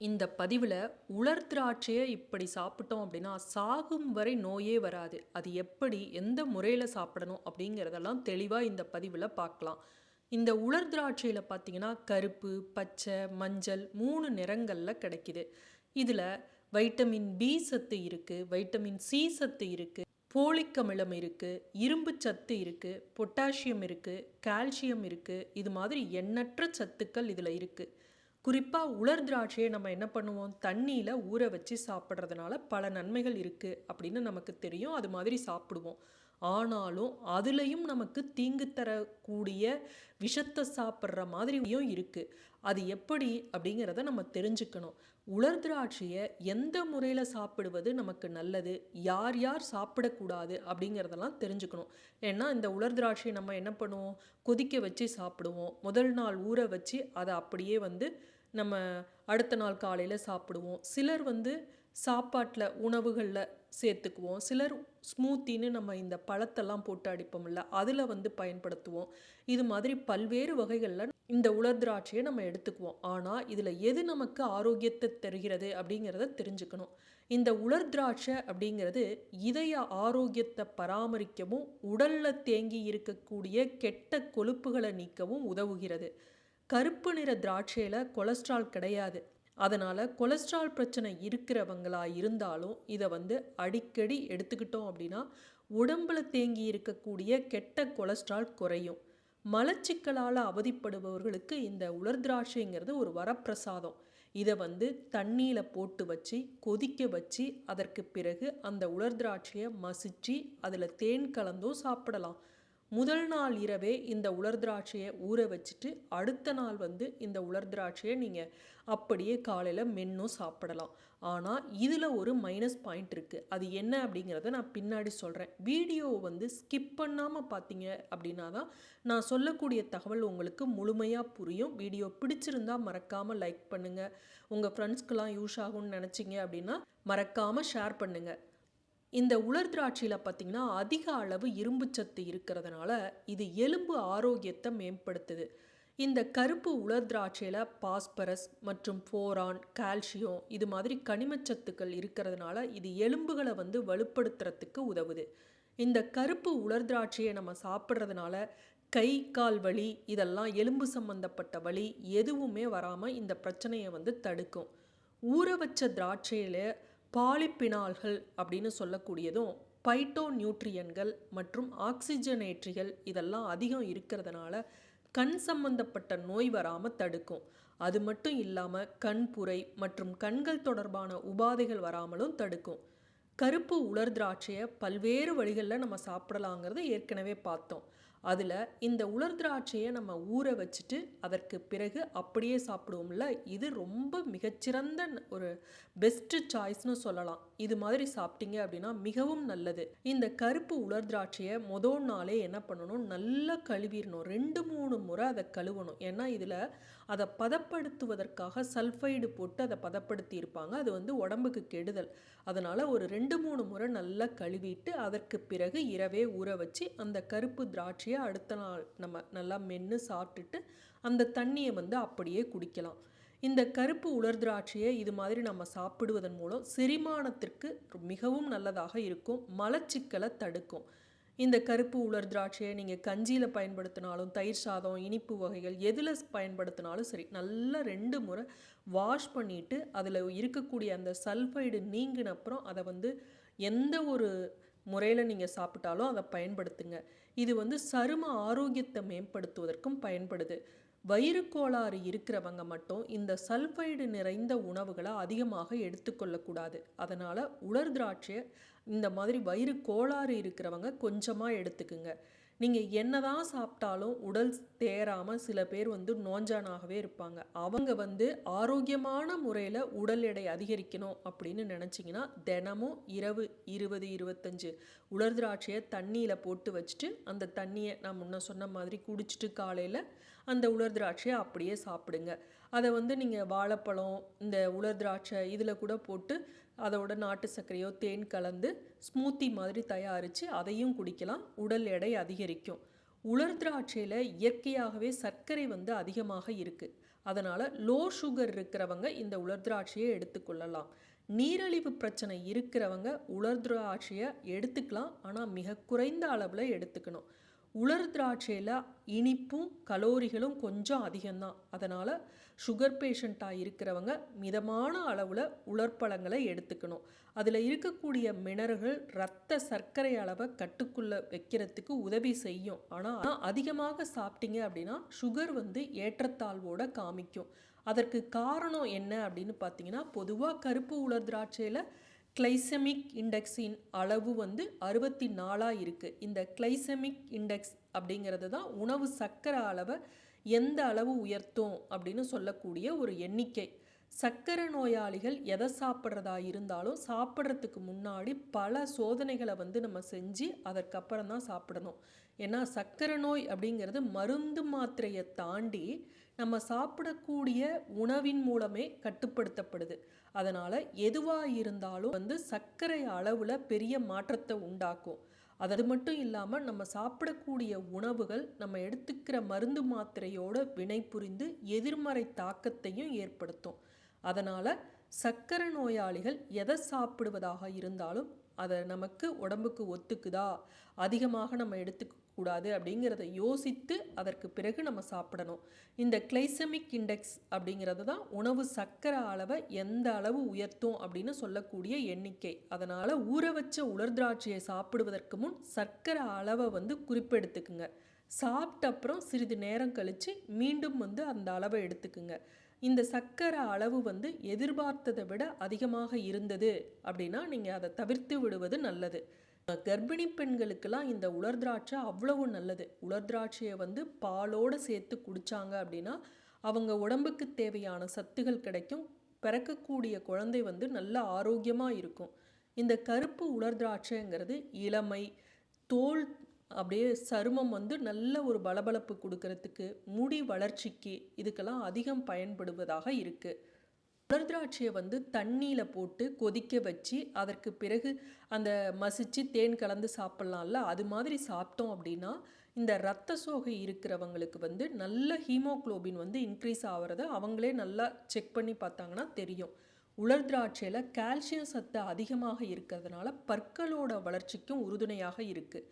இந்த பதிவில் உலர் திராட்சையை இப்படி சாப்பிட்டோம் அப்படின்னா சாகும் வரை நோயே வராது. அது எப்படி எந்த முறையில் சாப்பிடணும் அப்படிங்கிறதெல்லாம் தெளிவாக இந்த பதிவில் பார்க்கலாம். இந்த உலர் திராட்சையில் பார்த்தீங்கன்னா கருப்பு பச்சை மஞ்சள் மூணு நிறங்களில் கிடைக்குது. இதில் வைட்டமின் பி சத்து இருக்குது வைட்டமின் சி சத்து இருக்குது போலிக் அமிலம் இருக்குது இரும்பு சத்து இருக்குது பொட்டாசியம் இருக்குது கால்சியம் இருக்குது இது மாதிரி எண்ணற்ற சத்துக்கள் இதில் இருக்குது குறிப்பாக உலர் திராட்சையை நம்ம என்ன பண்ணுவோம்? தண்ணியில் ஊற வச்சு சாப்பிட்றதுனால பல நன்மைகள் இருக்குது அப்படின்னு நமக்கு தெரியும். அது மாதிரி சாப்பிடுவோம். ஆனாலும் அதுலேயும் நமக்கு தீங்கு தரக்கூடிய விஷத்தை சாப்பிட்ற மாதிரியும் இருக்குது அது எப்படி அப்படிங்கிறத நம்ம தெரிஞ்சுக்கணும். உலர் திராட்சையை எந்த முறையில் சாப்பிடுவது நமக்கு நல்லது? யார் யார் சாப்பிடக்கூடாது அப்படிங்கிறதெல்லாம் தெரிஞ்சுக்கணும். ஏன்னா இந்த உலர் திராட்சையை நம்ம என்ன பண்ணுவோம்? கொதிக்க வச்சு சாப்பிடுவோம். முதல் நாள் ஊற வச்சு அதை அப்படியே வந்து நம்ம அடுத்த நாள் காலையில் சாப்பிடுவோம். சிலர் வந்து சாப்பாட்டில் உணவுகளில் சேர்த்துக்குவோம். சிலர் ஸ்மூத்தின்னு நம்ம இந்த பழத்தெல்லாம் போட்டு அடிப்போம்ல அதில் வந்து பயன்படுத்துவோம். இது மாதிரி பல்வேறு வகைகளில் இந்த உலர் திராட்சையை நம்ம எடுத்துக்குவோம். ஆனால் இதில் எது நமக்கு ஆரோக்கியத்தை தருகிறது அப்படிங்கிறத தெரிஞ்சுக்கணும். இந்த உலர் திராட்சை அப்படிங்கிறது இதய ஆரோக்கியத்தை பராமரிக்கவும் உடலில் தேங்கி இருக்கக்கூடிய கெட்ட கொழுப்புகளை நீக்கவும் உதவுகிறது. கருப்பு நிற திராட்சையில் கொலஸ்ட்ரால் கிடையாது. அதனால் கொலஸ்ட்ரால் பிரச்சனை இருக்கிறவங்களா இருந்தாலும் இதை வந்து அடிக்கடி எடுத்துக்கிட்டோம் அப்படின்னா உடம்பில் தேங்கி இருக்கக்கூடிய கெட்ட கொலஸ்ட்ரால் குறையும். மலச்சிக்கலால் அவதிப்படுபவர்களுக்கு இந்த உலர் திராட்சைங்கிறது ஒரு வரப்பிரசாதம். இதை வந்து தண்ணியில் போட்டு வச்சு கொதிக்க வச்சு அதற்கு பிறகு அந்த உலர் திராட்சையை மசிச்சு அதில் தேன் கலந்தும் சாப்பிடலாம். முதல் நாள் இரவே இந்த உலர் திராட்சையை ஊற வச்சுட்டு அடுத்த நாள் வந்து இந்த உலர் திராட்சையை நீங்கள் அப்படியே காலையில் மென்னும் சாப்பிடலாம். ஆனால் இதில் ஒரு மைனஸ் பாயிண்ட் இருக்குது அது என்ன அப்படிங்கிறத நான் பின்னாடி சொல்கிறேன் வீடியோ வந்து ஸ்கிப் பண்ணாமல் பார்த்தீங்க அப்படின்னா தான் நான் சொல்லக்கூடிய தகவல் உங்களுக்கு முழுமையாக புரியும். வீடியோ பிடிச்சிருந்தா மறக்காமல் லைக் பண்ணுங்கள் உங்கள் ஃப்ரெண்ட்ஸ்க்கெலாம் யூஸ் ஆகும்னு நினச்சிங்க அப்படின்னா மறக்காமல் ஷேர் பண்ணுங்கள் இந்த உலர் திராட்சையில் பார்த்திங்கன்னா அதிக அளவு இரும்பு சத்து இருக்கிறதுனால இது எலும்பு ஆரோக்கியத்தை மேம்படுத்துது. இந்த கருப்பு உலர் திராட்சையில் பாஸ்பரஸ் மற்றும் ஃபோரான் கால்சியம் இது மாதிரி கனிமச்சத்துக்கள் இருக்கிறதுனால இது எலும்புகளை வந்து வலுப்படுத்துறதுக்கு உதவுது. இந்த கருப்பு உலர் திராட்சையை நம்ம சாப்பிட்றதுனால கை கால் வலி இதெல்லாம் எலும்பு சம்பந்தப்பட்ட வலி எதுவுமே வராமல் இந்த பிரச்சனையை வந்து தடுக்கும். ஊற வச்ச திராட்சையில் பாலிப்பினால்கள் அப்படின்னு சொல்லக்கூடியதும் பைட்டோ நியூட்ரியன்கள் மற்றும் ஆக்சிஜனேற்றிகள் இதெல்லாம் அதிகம் இருக்கிறதுனால கண் சம்பந்தப்பட்ட நோய் வராமல் தடுக்கும். அது மட்டும் இல்லாமல் கண்புரை மற்றும் கண்கள் தொடர்பான உபாதைகள் வராமலும் தடுக்கும். கருப்பு உலர் திராட்சையை பல்வேறு வழிகளில் நம்ம சாப்பிடலாங்கிறத ஏற்கனவே பார்த்தோம். அதில் இந்த உலர் திராட்சையை நம்ம ஊற வச்சுட்டு அதற்கு பிறகு அப்படியே சாப்பிடுவோம்ல. இது ரொம்ப மிகச்சிறந்த ஒரு பெஸ்ட்டு சாய்ஸ்னு சொல்லலாம். இது மாதிரி சாப்பிட்டீங்க அப்படின்னா மிகவும் நல்லது. இந்த கருப்பு உலர் திராட்சையை மொதல் நாளே என்ன பண்ணணும்? நல்லா கழுவிடணும். ரெண்டு மூணு முறை அதை கழுவணும். ஏன்னா இதில் அதை பதப்படுத்துவதற்காக சல்ஃபைடு போட்டு அதை பதப்படுத்தி இருப்பாங்க. அது வந்து உடம்புக்கு கெடுதல். அதனால் ஒரு ரெண்டு மூணு முறை நல்லா கழுவிட்டு அதற்கு பிறகு இரவே ஊற வச்சு அந்த கருப்பு திராட்சை காய்ச்சியை அடுத்த நாள் நம்ம நல்லா மென்று சாப்பிட்டுட்டு அந்த தண்ணியை வந்து அப்படியே குடிக்கலாம். இந்த கருப்பு உலர் திராட்சையை இது மாதிரி நம்ம சாப்பிடுவதன் மூலம் செரிமானத்திற்கு மிகவும் நல்லதாக இருக்கும். மலச்சிக்கலை தடுக்கும். இந்த கருப்பு உலர் திராட்சையை நீங்கள் கஞ்சியில் பயன்படுத்தினாலும் தயிர் சாதம் இனிப்பு வகைகள் எதில் பயன்படுத்தினாலும் சரி நல்லா ரெண்டு முறை வாஷ் பண்ணிவிட்டு அதில் இருக்கக்கூடிய அந்த சல்ஃபைடு நீங்கின அப்புறம் அதை வந்து எந்த ஒரு முறையில் நீங்கள் சாப்பிட்டாலும் அதை பயன்படுத்துங்க. இது வந்து சரும ஆரோக்கியத்தை மேம்படுத்துவதற்கும் பயன்படுது. வயிறு கோளாறு இருக்கிறவங்க மட்டும் இந்த சல்ஃபைடு நிறைந்த உணவுகளை அதிகமாக எடுத்துக்கொள்ளக்கூடாது. அதனால் உலர் திராட்சையை இந்த மாதிரி வயிறு கோளாறு இருக்கிறவங்க கொஞ்சமாக எடுத்துக்குங்க. நீங்கள் என்னதான் சாப்பிட்டாலும் உடல் தேராமல் சில பேர் வந்து நோஞ்சானாகவே இருப்பாங்க. அவங்க வந்து ஆரோக்கியமான முறையில் உடல் எடை அதிகரிக்கணும் அப்படின்னு நினச்சிங்கன்னா தினமும் இரவு இருபது இருபத்தஞ்சு உலர் திராட்சையை தண்ணியில் போட்டு வச்சுட்டு அந்த தண்ணியை நான் முன்ன சொன்ன மாதிரி குடிச்சிட்டு காலையில் அந்த உலர் திராட்சையை அப்படியே சாப்பிடுங்க. அதை வந்து நீங்கள் வாழைப்பழம் இந்த உலர் திராட்சை இதில் கூட போட்டு அதோட நாட்டு சர்க்கரையோ தேன் கலந்து ஸ்மூத்தி மாதிரி தயாரித்து அதையும் குடிக்கலாம். உடல் எடை அதிகரிக்கும். உலர் திராட்சையில் இயற்கையாகவே சர்க்கரை வந்து அதிகமாக இருக்குது அதனால் லோ சுகர் இருக்கிறவங்க இந்த உலர் திராட்சையை எடுத்துக்கொள்ளலாம். நீரழிவு பிரச்சனை இருக்கிறவங்க உலர் திராட்சையை எடுத்துக்கலாம். ஆனால் மிக குறைந்த அளவில் எடுத்துக்கணும். உலர் திராட்சையில் இனிப்பும் கலோரிகளும் கொஞ்சம் அதிகம்தான். அதனால் சுகர் பேஷண்ட்டாக இருக்கிறவங்க மிதமான அளவில் உலர்பழங்களை எடுத்துக்கணும். அதில் இருக்கக்கூடிய மினர்கள் ரத்த சர்க்கரை அளவை கட்டுக்குள்ளே வைக்கிறதுக்கு உதவி செய்யும். ஆனால் அதிகமாக சாப்பிட்டீங்க அப்படின்னா சுகர் வந்து ஏற்றத்தாழ்வோட காமிக்கும். அதற்கு காரணம் என்ன அப்படின்னு பார்த்தீங்கன்னா பொதுவாக கருப்பு உலர் திராட்சையில் கிளைசெமிக் இண்டெக்ஸின் அளவு வந்து அறுபத்தி நாலாக இருக்குது இந்த கிளைசெமிக் இண்டெக்ஸ் அப்படிங்கிறது தான் உணவு சர்க்கரை அளவை எந்த அளவு உயர்த்தும் அப்படின்னு சொல்லக்கூடிய ஒரு எண்ணிக்கை. சர்க்கரை நோயாளிகள் எதை சாப்பிட்றதா இருந்தாலும் சாப்பிட்றதுக்கு முன்னாடி பல சோதனைகளை வந்து நம்ம செஞ்சு அதற்கப்புறம் தான் சாப்பிடணும். ஏன்னா சர்க்கரை நோய் அப்படிங்கிறது மருந்து மாத்திரையை தாண்டி நம்ம சாப்பிடக்கூடிய உணவின் மூலமே கட்டுப்படுத்தப்படுது. அதனால் எதுவாக இருந்தாலும் வந்து சர்க்கரை அளவில் பெரிய மாற்றத்தை உண்டாக்கும். அது மட்டும் இல்லாமல் நம்ம சாப்பிடக்கூடிய உணவுகள் நம்ம எடுத்துக்கிற மருந்து மாத்திரையோட வினை புரிந்து எதிர்மறை தாக்கத்தையும் ஏற்படுத்தும். அதனால் சர்க்கரை நோயாளிகள் எதை சாப்பிடுவதாக இருந்தாலும் அதை நமக்கு உடம்புக்கு ஒத்துக்குதா? அதிகமாக நம்ம எடுத்துக்க கூடாது அப்படிங்கிறத யோசித்து அதற்கு பிறகு நம்ம சாப்பிடணும். இந்த கிளைசமிக் இண்டெக்ஸ் அப்படிங்கிறது தான் உணவு சர்க்கரை அளவை எந்த அளவு உயர்த்தும் அப்படின்னு சொல்லக்கூடிய எண்ணிக்கை. அதனால் ஊற வச்ச உலர் திராட்சையை சாப்பிடுவதற்கு முன் சர்க்கரை அளவை வந்து குறிப்பெடுத்துக்குங்க. சாப்பிட்ட அப்புறம் சிறிது நேரம் கழித்து மீண்டும் வந்து அந்த அளவை எடுத்துக்குங்க. இந்த சர்க்கரை அளவு வந்து எதிர்பார்த்ததை விட அதிகமாக இருந்தது அப்படின்னா நீங்கள் அதை தவிர்த்து விடுவது நல்லது. கர்ப்பிணி பெண்களுக்கெல்லாம் இந்த உலர் திராட்சை அவ்வளவு நல்லது. உலர் திராட்சையை வந்து பாலோடு சேர்த்து குடித்தாங்க அப்படின்னா அவங்க உடம்புக்கு தேவையான சத்துகள் கிடைக்கும். பிறக்கக்கூடிய குழந்தை வந்து நல்ல ஆரோக்கியமாக இருக்கும். இந்த கருப்பு உலர் திராட்சைங்கிறது இளமை தோல் அப்படியே சருமம் வந்து நல்ல ஒரு பளபளப்பு கொடுக்கறதுக்கு முடி வளர்ச்சிக்கு இதுக்கெல்லாம் அதிகம் பயன்படுவதாக இருக்குது உலர் திராட்சையை வந்து தண்ணியில் போட்டு கொதிக்க வச்சு அதற்கு பிறகு அந்த மசிச்சு தேன் கலந்து சாப்பிட்லாம்ல அது மாதிரி சாப்பிட்டோம் அப்படின்னா இந்த ரத்த சோகை இருக்கிறவங்களுக்கு வந்து நல்ல ஹீமோக்ளோபின் வந்து இன்க்ரீஸ் ஆகிறத அவங்களே நல்லா செக் பண்ணி பார்த்தாங்கன்னா தெரியும். உலர் திராட்சையில் கால்சியம் சத்து அதிகமாக இருக்கிறதுனால பற்களோட வளர்ச்சிக்கும் உறுதுணையாக இருக்குது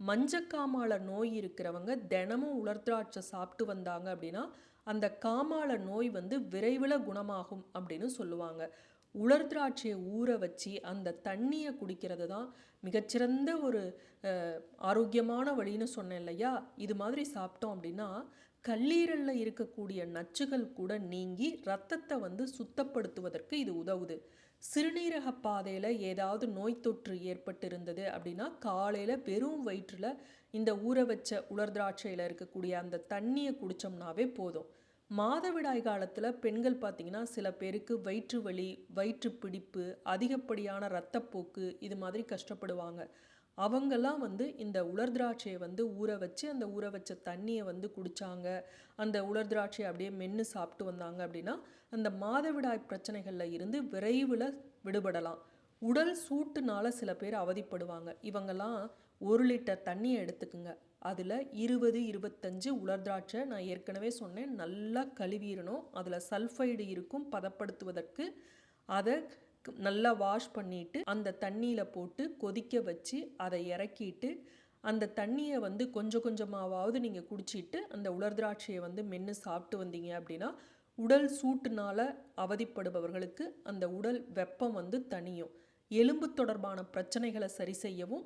மஞ்சக்காமால நோய் இருக்கிறவங்க தினமும் உலர் திராட்சை சாப்பிட்டு வந்தாங்க அப்படின்னா அந்த காமால நோய் வந்து விரைவில் குணமாகும் அப்படின்னு சொல்லுவாங்க. உலர் திராட்சையை ஊற வச்சு அந்த தண்ணியை குடிக்கிறது தான் மிகச்சிறந்த ஒரு ஆரோக்கியமான வழின்னு சொன்னேன் இல்லையா? இது மாதிரி சாப்பிட்டோம் அப்படின்னா கல்லீரலில் இருக்கக்கூடிய நச்சுகள் கூட நீங்கி ரத்தத்தை வந்து சுத்தப்படுத்துவதற்கு இது உதவுது. சிறுநீரக பாதையில் ஏதாவது நோய் தொற்று ஏற்பட்டு இருந்தது அப்படின்னா காலையில் வெறும் வயிற்றில் இந்த ஊற வச்ச உலர் திராட்சையில் இருக்கக்கூடிய அந்த தண்ணியை குடித்தோம்னாவே போதும். மாதவிடாய் காலத்தில் பெண்கள் பார்த்திங்கன்னா சில பேருக்கு வயிற்று வலி வயிற்று பிடிப்பு அதிகப்படியான இரத்தப்போக்கு இது மாதிரி கஷ்டப்படுவாங்க. அவங்கெல்லாம் வந்து இந்த உலர் திராட்சையை வந்து ஊற வச்சு அந்த ஊற வச்ச தண்ணியை வந்து குடித்தாங்க அந்த உலர் திராட்சையை அப்படியே மென்று சாப்பிட்டு வந்தாங்க அப்படின்னா அந்த மாதவிடாய் பிரச்சனைகளில் இருந்து விரைவில் விடுபடலாம். உடல் சூட்டுனால சில பேர் அவதிப்படுவாங்க. இவங்கெல்லாம் ஒரு லிட்டர் தண்ணியை எடுத்துக்குங்க. அதில் இருபது இருபத்தஞ்சு உலர் திராட்சை நான் ஏற்கனவே சொன்னேன். நல்லா கழுவிடணும். அதில் சல்ஃபைடு இருக்கும். பதப்படுத்துவதற்கு அதை நல்லா வாஷ் பண்ணிவிட்டு அந்த தண்ணியில் போட்டு கொதிக்க வச்சு அதை இறக்கிட்டு அந்த தண்ணியை வந்து கொஞ்சம் கொஞ்சமாவது நீங்கள் குடிச்சிட்டு அந்த உலர் திராட்சையை வந்து மென்று சாப்பிட்டு வந்தீங்க அப்படின்னா உடல் சூட்டுனால் அவதிப்படுபவர்களுக்கு அந்த உடல் வெப்பம் வந்து தனியும் எலும்பு தொடர்பான பிரச்சனைகளை சரி செய்யவும்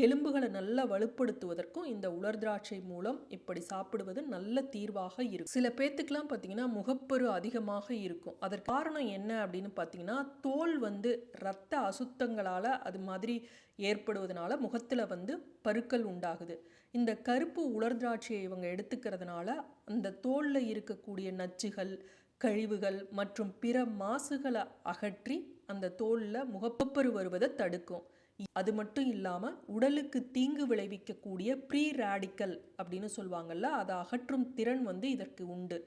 எலும்புகளை நல்லா வலுப்படுத்துவதற்கும் இந்த உலர் திராட்சை மூலம் இப்படி சாப்பிடுவது நல்ல தீர்வாக இருக்கும். சில பேத்துக்கெல்லாம் பார்த்தீங்கன்னா முகப்பரு அதிகமாக இருக்கும். அதற்கு காரணம் என்ன அப்படின்னு பார்த்தீங்கன்னா தோல் வந்து ரத்த அசுத்தங்களால் அது மாதிரி ஏற்படுவதனால முகத்தில் வந்து பருக்கள் உண்டாகுது. இந்த கருப்பு உலர் திராட்சையை இவங்க எடுத்துக்கிறதுனால அந்த தோலில் இருக்கக்கூடிய நச்சுகள் கழிவுகள் மற்றும் பிற மாசுகளை அகற்றி அந்த தோலில் முகப்பப்பரு வருவதை தடுக்கும். அது மட்டும் இல்லாமல் உடலுக்கு தீங்கு விளைவிக்கக்கூடிய ப்ரீ ரேடிக்கல் அப்படின்னு சொல்லுவாங்கள்ல அதை அகற்றும் திறன் வந்து இதற்கு உண்டு.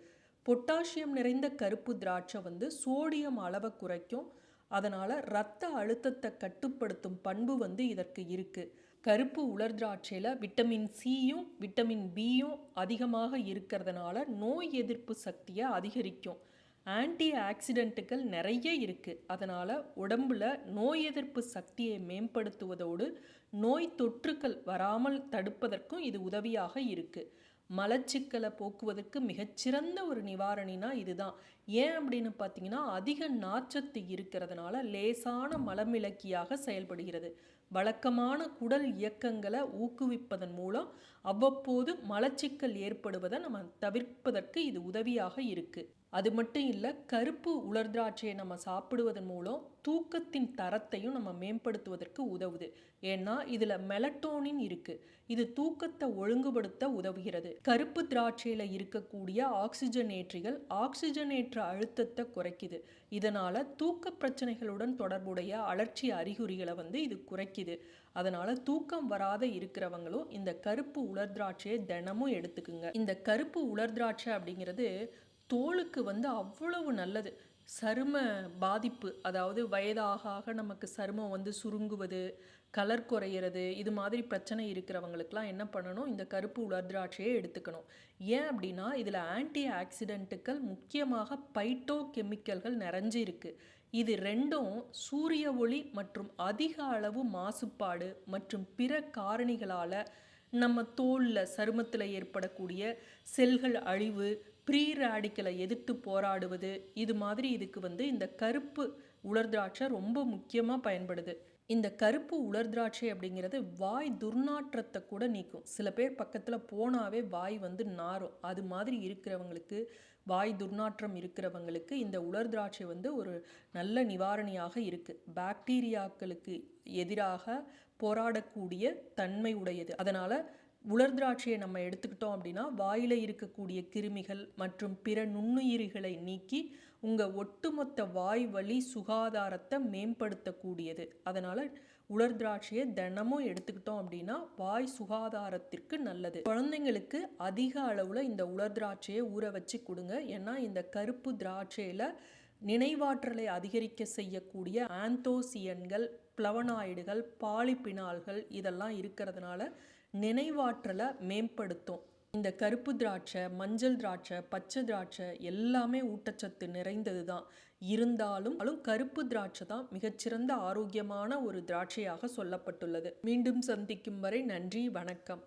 பொட்டாசியம் நிறைந்த கருப்பு திராட்சை வந்து சோடியம் அளவை குறைக்கும். அதனால் இரத்த அழுத்தத்தை கட்டுப்படுத்தும் பண்பு வந்து இதற்கு இருக்குது கருப்பு உலர் திராட்சையில் விட்டமின் சியும் விட்டமின் பியும் அதிகமாக இருக்கிறதுனால நோய் எதிர்ப்பு சக்தியை அதிகரிக்கும். ஆன்டி ஆக்சிடென்ட்டுகள் நிறைய இருக்குது அதனால் உடம்புல நோய் எதிர்ப்பு சக்தியை மேம்படுத்துவதோடு நோய் தொற்றுக்கள் வராமல் தடுப்பதற்கும் இது உதவியாக இருக்குது மலச்சிக்கலை போக்குவதற்கு மிகச்சிறந்த ஒரு நிவாரணினா இதுதான். ஏன் அப்படின்னு பார்த்தீங்கன்னா அதிக நாச்சத்து இருக்கிறதுனால லேசான மலமிளக்கியாக செயல்படுகிறது. வழக்கமான குடல் இயக்கங்களை ஊக்குவிப்பதன் மூலம் அவ்வப்போது மலச்சிக்கல் ஏற்படுவதை நம்ம தவிர்ப்பதற்கு இது உதவியாக இருக்குது அது மட்டும் இல்லை கருப்பு உலர் திராட்சையை நம்ம சாப்பிடுவதன் மூலம் தூக்கத்தின் தரத்தையும் நம்ம மேம்படுத்துவதற்கு உதவுது. ஏன்னா இதில் மெலட்டோனின் இருக்குது இது தூக்கத்தை ஒழுங்குபடுத்த உதவுகிறது. கருப்பு திராட்சையில் இருக்கக்கூடிய ஆக்சிஜனேற்றிகள் ஆக்சிஜனேற்ற அழுத்தத்தை குறைக்குது. இதனால் தூக்க பிரச்சனைகளுடன் தொடர்புடைய அலர்ச்சி அறிகுறிகளை வந்து இது குறைக்குது. அதனால் தூக்கம் வராத இருக்கிறவங்களும் இந்த கருப்பு உலர் திராட்சையை தினமும் எடுத்துக்குங்க. இந்த கருப்பு உலர் திராட்சை அப்படிங்கிறது தோலுக்கு வந்து அவ்வளவு நல்லது. சரும பாதிப்பு அதாவது வயதாக ஆக நமக்கு சருமம் வந்து சுருங்குவது கலர் குறையிறது இது மாதிரி பிரச்சனை இருக்கிறவங்களுக்குலாம் என்ன பண்ணணும்? இந்த கருப்பு உலர் திராட்சையை எடுத்துக்கணும். ஏன் அப்படின்னா இதில் ஆன்டி ஆக்சிடென்ட்டுகள் முக்கியமாக பைட்டோ கெமிக்கல்கள் நிறைஞ்சு இருக்குது இது ரெண்டும் சூரிய ஒளி மற்றும் அதிக அளவு மாசுபாடு மற்றும் பிற காரணிகளால் நம்ம தோலில் சருமத்தில் ஏற்படக்கூடிய செல்கள் அழிவு ப்ரீ ராடிக்கலை எதிர்த்து போராடுவது இது மாதிரி இதுக்கு வந்து இந்த கருப்பு உலர் திராட்சை ரொம்ப முக்கியமாக பயன்படுது. இந்த கருப்பு உலர் திராட்சை அப்படிங்கிறது வாய் துர்நாற்றத்தை கூட நீக்கும். சில பேர் பக்கத்தில் போனாவே வாய் வந்து நாரும். அது மாதிரி இருக்கிறவங்களுக்கு வாய் துர்நாற்றம் இருக்கிறவங்களுக்கு இந்த உலர் திராட்சை வந்து ஒரு நல்ல நிவாரணியாக இருக்குது பாக்டீரியாக்களுக்கு எதிராக போராடக்கூடிய தன்மை உடையது. அதனால் உலர் திராட்சையை நம்ம எடுத்துக்கிட்டோம் அப்படின்னா வாயில் இருக்கக்கூடிய கிருமிகள் மற்றும் பிற நுண்ணுயிரிகளை நீக்கி உங்கள் ஒட்டுமொத்த வாய் வழி சுகாதாரத்தை மேம்படுத்தக்கூடியது. அதனால் உலர் திராட்சையை தினமும் எடுத்துக்கிட்டோம் அப்படின்னா வாய் சுகாதாரத்திற்கு நல்லது. குழந்தைங்களுக்கு அதிக அளவில் இந்த உலர் திராட்சையை ஊற வச்சு கொடுங்க. ஏன்னா இந்த கருப்பு திராட்சையில் நினைவாற்றலை அதிகரிக்க செய்யக்கூடிய ஆந்தோசியன்கள் பிளவனாய்டுகள் பாலிபினால்கள் இதெல்லாம் இருக்கிறதுனால நினைவாற்றலை மேம்படுத்தும். இந்த கருப்பு திராட்சை மஞ்சள் திராட்சை பச்சை திராட்சை எல்லாமே ஊட்டச்சத்து நிறைந்தது தான் இருந்தாலும் கருப்பு திராட்சை தான் மிகச்சிறந்த ஆரோக்கியமான ஒரு திராட்சையாக சொல்லப்பட்டுள்ளது. மீண்டும் சந்திக்கும் வரை நன்றி வணக்கம்.